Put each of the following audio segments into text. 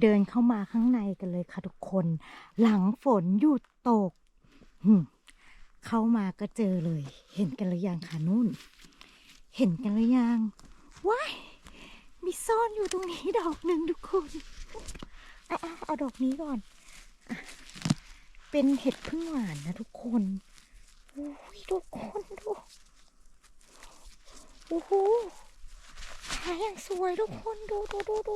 เดินเข้ามาข้างในกันเลยค่ะทุกคน หลังฝนหยุดตก เข้ามาก็เจอเลย เห็นกันหรือยังคะนุ่น เห็นกันหรือยังว้ายมีซ่อนอยู่ตรงนี้ดอกหนึ่งทุกคนเอาเอาเอาดอกนี้ก่อนอเป็นเห็ดพึ่งหวานนะทุกคนโอ้ยทุกคนดูโอ้โหขายอย่างสวยทุกคนดูดูดูดู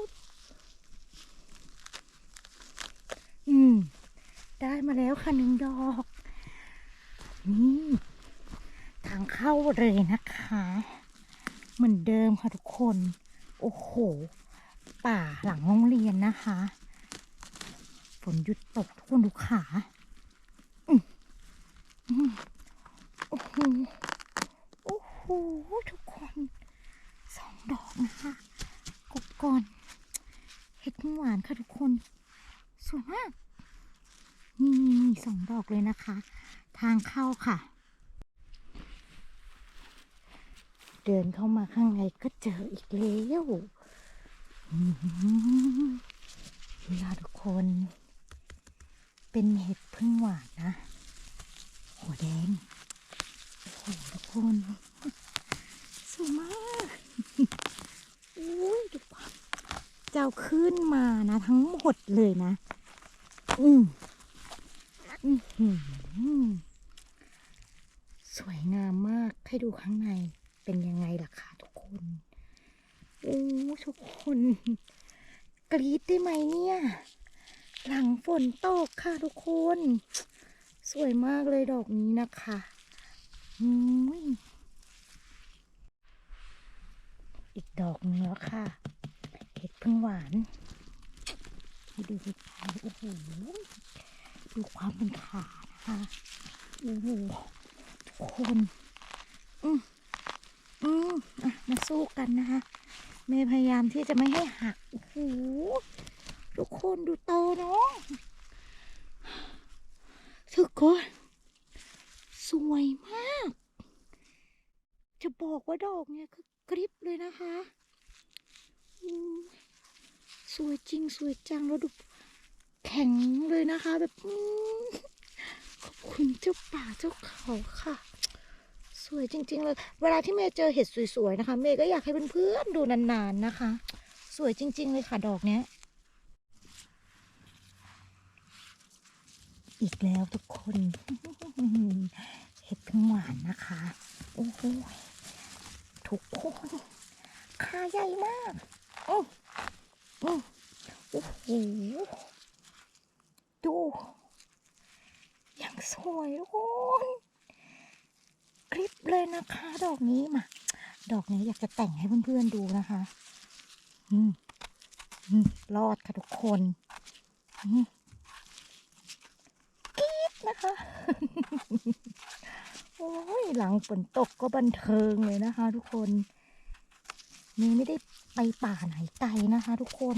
อืม ได้มาแล้วค่ะหนึ่งดอก นี่ ทางเข้าเลยนะคะ เหมือนเดิมค่ะทุกคน โอ้โห ป่าหลังโรงเรียนนะคะฝนหยุดตกทุกคนดูขาโอ้โห โอ้โห ทุกคนสองดอกนะคะกบก่อน เห็ดหวานค่ะทุกคน วยมาก นี่นี่นี่สองดอกเลยนะคะ ทางเข้าค่ะ เดินเข้ามาข้างในก็เจออีกแล้วนี่ค่ะทุกคน เป็นเห็ดพึ่งหวานนะ หัวแดงโอ้โหทุกคนสวยมากอุ้ยดูปะเจ้าขึ้นมานะ ทั้งหมดเลยนะ อืมสวยงามมาก ให้ดูข้างในเป็นยังไงล่ะคะทุกคน โอ้ทุกคน กรี๊ดได้ไหมเนี่ย หลังฝนตกค่ะทุกคน สวยมากเลยดอกนี้นะคะอีกดอกหนึงแล้วค่ะ เห็ดพึ่งหวาน ให้ดูใกล้ๆโอ้โหดูความเป็นขานะคะโอ้โหทุกคนอืมอืมอะมาสู้กันนะคะเมย์พยายามที่จะไม่ให้หักโอ้โหทุกคนดูโตเนาะทุกคนสวยมาก จะบอกว่าดอกเนี่ยคือกริบเลยนะคะอืม สวยจริงสวยจังแล้วดูแข็งเลยนะคะ แบบขอบคุณเจ้าป่าเจ้าเขาค่ะ สวยจริง ๆ เลย เวลาที่เมย์เจอเห็ดสวยๆนะคะ เมย์ก็อยากให้เพื่อนๆดูนานๆนะคะ สวยจริง ๆ เลยค่ะดอกเนี้ย อีกแล้วทุกคนเห็ดพึ่งหวานนะคะโอ้โหทุกคนขาใหญ่มากโอ้ โอ้โหดูอย่างสวยทุกคนคลิปเลยนะคะ ดอกนี้มา ดอกนี้อยากจะแต่งให้เพื่อนๆดูนะคะอืมอืมรอดค่ะทุกคนกรี๊ดนะคะ โอ้ยหลังฝนตกก็บันเทิงเลยนะคะทุกคน นี่ไม่ได้ไปป่าไหนไกลนะคะ ทุกคน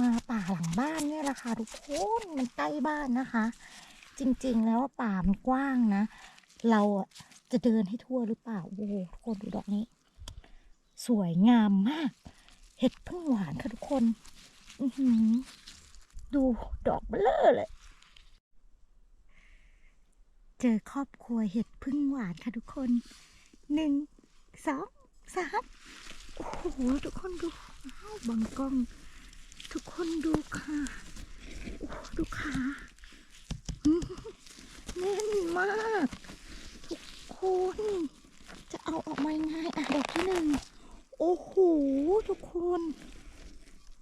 มาป่าหลังบ้านเนี่ยแหละค่ะทุกคนมันใกล้บ้านนะคะ จริงๆแล้วป่ามันกว้างนะ เราจะเดินให้ทั่วหรือเปล่าโอ้โหทุกคนดูดอกนี้ สวยงามมาก เห็ดพึ่งหวานค่ะทุกคน อืดูดอกเบลอเลย เจอครอบครัวเห็ดพึ่งหวานค่ะทุกคนหนึ่งสองสาม โอ้โหทุกคนดูอ้าวบังกล้อง ทุกคนดูค่ะโอ้ดูขาแน่นมาก ทุกคน จะเอาออกมายังไงอะดอกที่หนึ่งโอ้โหทุกคน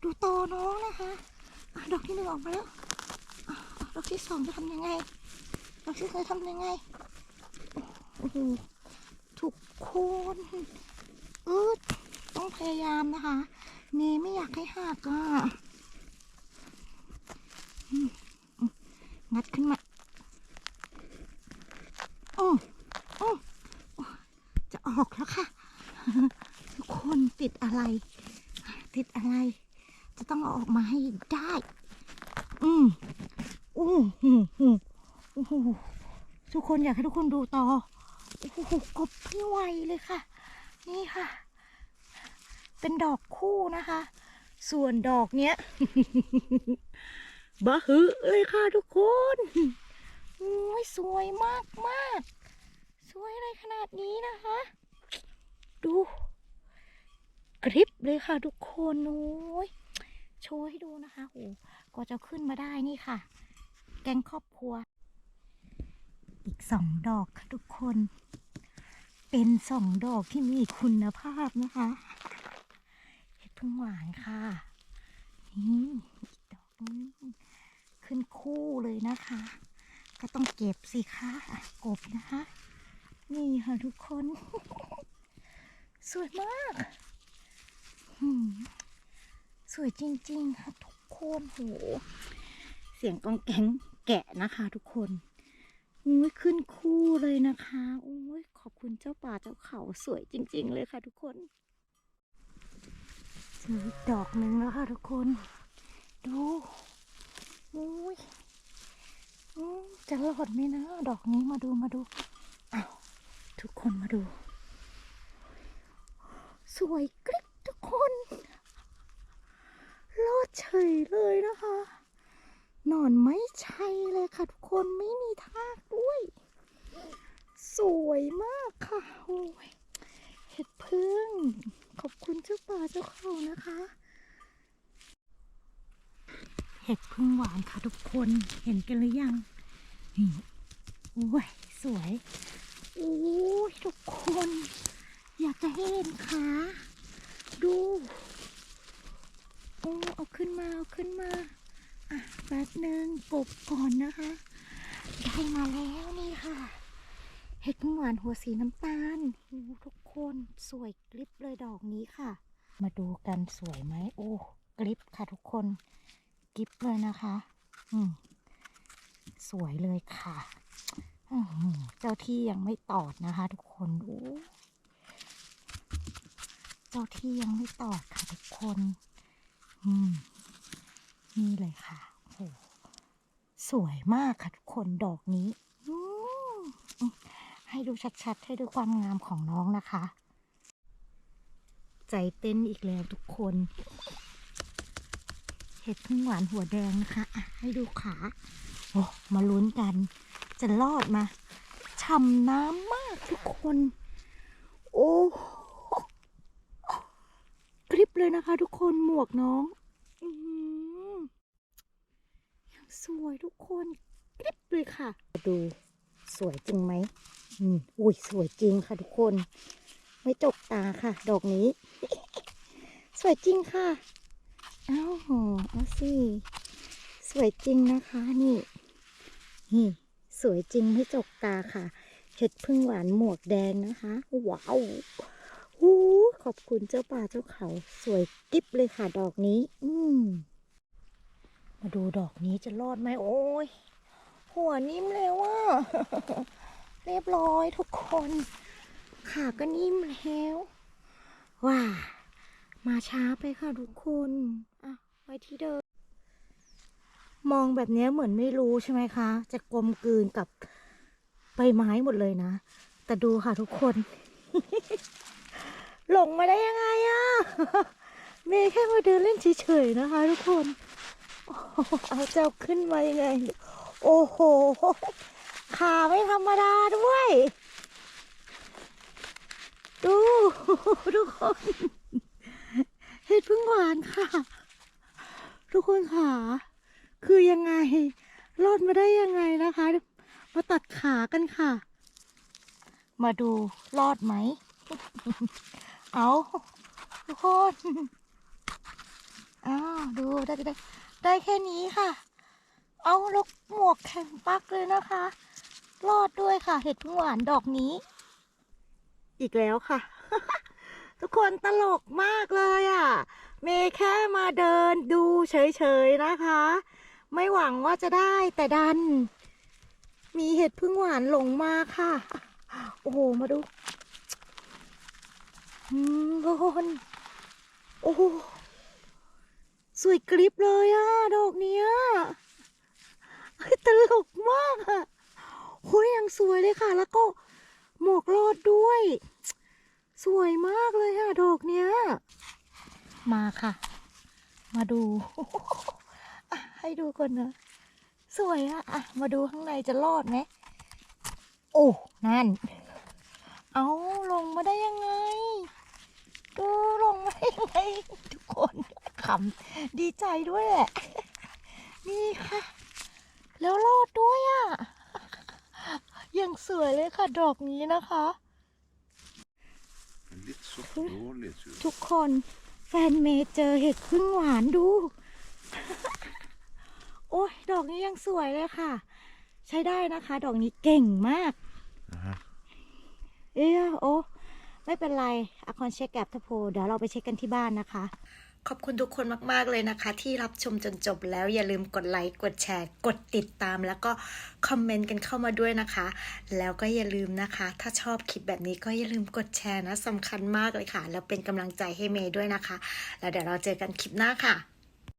ดูโตน้องนะคะอะดอกที่หนึ่งออกมาแล้วอะดอกที่สองจะทำยังไงดอกที่สามทำยังไงโอ้โหทุกคนอืดต้องพยายามนะคะ เมย์ไม่อยากให้หักอะงัดขึ้นมาโอ้โอ้จะออกแล้วค่ะ ทุกคนติดอะไร ติดอะไร จะต้องเอาออกมาให้ได้ อืมโอ้หโอ้โหทุกคนอยากให้ทุกคนดูต่อโอ้โหกบไม่ไหวเลยค่ะ นี่ค่ะ เป็นดอกคู่นะคะ ส่วนดอกเนี้ยบะฮึเลยค่ะทุกคนโอ้ยสวยมากมากๆสวยอะไรขนาดนี้นะคะ ดูกริบเลยค่ะทุกคนโอ้ยโชว์ให้ดูนะคะโอ้ก็จะขึ้นมาได้นี่ค่ะ แกงครอบครัว อีกสองดอกค่ะทุกคน เป็นสองดอกที่มีคุณภาพนะคะเห็ด พึ่งหวานค่ะ นี่อีกดอกนึงขึ้นคู่เลยนะคะ ก็ต้องเก็บสิคะอะกบนะคะ นี่ค่ะทุกคน สวยมากหืมสวยจริงๆค่ะทุกคนโห เสียงกองแกงแกะนะคะทุกคนอุ้ยขึ้นคู่เลยนะคะอุ้ยขอบคุณเจ้าป่าเจ้าเขาสวยจริง ๆ เลยค่ะทุกคนีดอกหนึ่งแล้วค่ะทุกคน ดูอุ้ยอืมจะรอดไหมนะ ดอกนี้มาดูมาดูอ้าวทุกคนมาดู สวยกริบทุกคนรอดเฉยเลยนะคะหนอนไม่ใช่เลยค่ะทุกคนไม่มีทากด้วย สวยมากค่ะโอ้ยเห็ดพึ่ง ขอบคุณเจ้าป่าเจ้าเขานะคะ เห็ดพึ่งหวานค่ะทุกคนเห็นกันหรือยังนี่โอ้ยสวยโอ้ยทุกคน อยากจะเห็นขาดูโอ้เอาขึ้นมาเอาขึ้นมาอะแป๊บหนึ่งกบก่อนนะคะ ได้มาแล้วนี่ค่ะ เห็ดพึ่งหวานหัวสีน้ำตาลทุกคนสวยกริบเลยดอกนี้ค่ะ มาดูกันสวยไหมโอ้กริบค่ะทุกคนกริบเลยนะคะ อืมสวยเลยค่ะเจ้าที่ยังไม่ตอดนะคะ ทุกคนโอ้เจ้าที่ยังไม่ตอดค่ะทุกคน อืม นี่เลยค่ะโอ้สวยมากค่ะทุกคนดอกนี้อืม ให้ดูชัดๆ ให้ดูความงามของน้องนะคะ ใจเต้นอีกแล้วทุกคน เห็ดพึ่งหวานหัวแดงนะคะะให้ดูขา โอ้ มาลุ้นกัน จะรอดมาช่ำน้ำมากทุกคน โอ้โหกริบเลยนะคะทุกคนหมวกน้องอืมยังสวยทุกคนกริบเลยค่ะ ดูสวยจริงไหม อุ้ยสวยจริงค่ะทุกคน ไม่จกตาค่ะ ดอกนี้ สวยจริงค่ะ เอ้าโหเอาสิสวยจริงนะคะนี่นี่สวยจริงไม่จกตาค่ะเห็ดพึ่งหวานหมวกแดงนะคะว้าวหูขอบคุณเจ้าป่าเจ้าเขา สวยกิ๊บเลยค่ะดอกนี้ อืมมาดูดอกนี้จะรอดไหมโอ้ยหัวนิ่มเลยว่า เรียบร้อยทุกคนขาก็นิ่มแล้วว้ามาช้าไปค่ะทุกคนอะไว้ที่เดิม มองแบบนี้เหมือนไม่รู้ใช่ไหมคะ จะกลมกลืนกับใบไม้หมดเลยนะ แต่ดูค่ะทุกคน หลงมาได้ยังไงอะเมย์แค่มาเดินเล่นเฉยๆนะคะทุกคน เอาเจ้าขึ้นมายังไง โอ้โห ขาไม่ธรรมดาด้วย ดูทุกคน เห็ดพึ่งหวานค่ะ ทุกคนค่ะ คือยังไง รอดมาได้ยังไงนะคะ มาตัดขากันค่ะ มาดูรอดไหม เอาทุกคนอ้าวดูได้ได้ได้แค่นี้ค่ะ เอาลกหมวกแข็งปักเลยนะคะ รอดด้วยค่ะ เห็ดพึ่งหวานดอกนี้ อีกแล้วค่ะ ทุกคนตลกมากเลยอะ เมย์แค่มาเดินดูเฉยๆนะคะ ไม่หวังว่าจะได้แต่ดัน มีเห็ดพึ่งหวานหลงมาค่ะ โอ้โห มาดูอืมทุกคนโอ้โหสวยกริบเลยอะดอกเนี้ยตลกมากอะ โอ้ยยังสวยเลยค่ะ แล้วก็หมวกรอดด้วย สวยมากเลยค่ะ ดอกเนี้ย มาค่ะ มาดู ให้ดูก่อนนะ สวยอะอะมาดูข้างในจะรอดไหม โอ้ นั่น เอาลงมาได้ยังไง ดูลงมาได้ยังไง ทุกคนขำดีใจด้วยแหละ นี่ค่ะ แล้วรอดด้วย อะยังสวยเลยค่ะ ดอกนี้นะคะ Litt så dårlig tur. ทุกคนแฟนเมย์เจอเห็ดพึ่งหวานดู โอ้ยดอกนี้ยังสวยเลยค่ะ ใช้ได้นะคะ ดอกนี้เก่งมาก เอ้ยโอ้ไม่เป็นไรอาคอนเช็คแอปทโพเดี๋ยวเราไปเช็คกันที่บ้านนะคะ ขอบคุณทุกคนมาก ๆ เลยนะคะ ที่รับชมจนจบแล้วอย่าลืมกดไลค์กดแชร์ กดติดตาม แล้วก็คอมเมนต์กันเข้ามาด้วยนะคะ แล้วก็อย่าลืมนะคะ ถ้าชอบคลิปแบบนี้ก็อย่าลืมกดแชร์นะสำคัญมากเลยค่ะ แล้วเป็นกำลังใจให้เมย์ด้วยนะคะ แล้วเดี๋ยวเราเจอกันคลิปหน้าค่ะ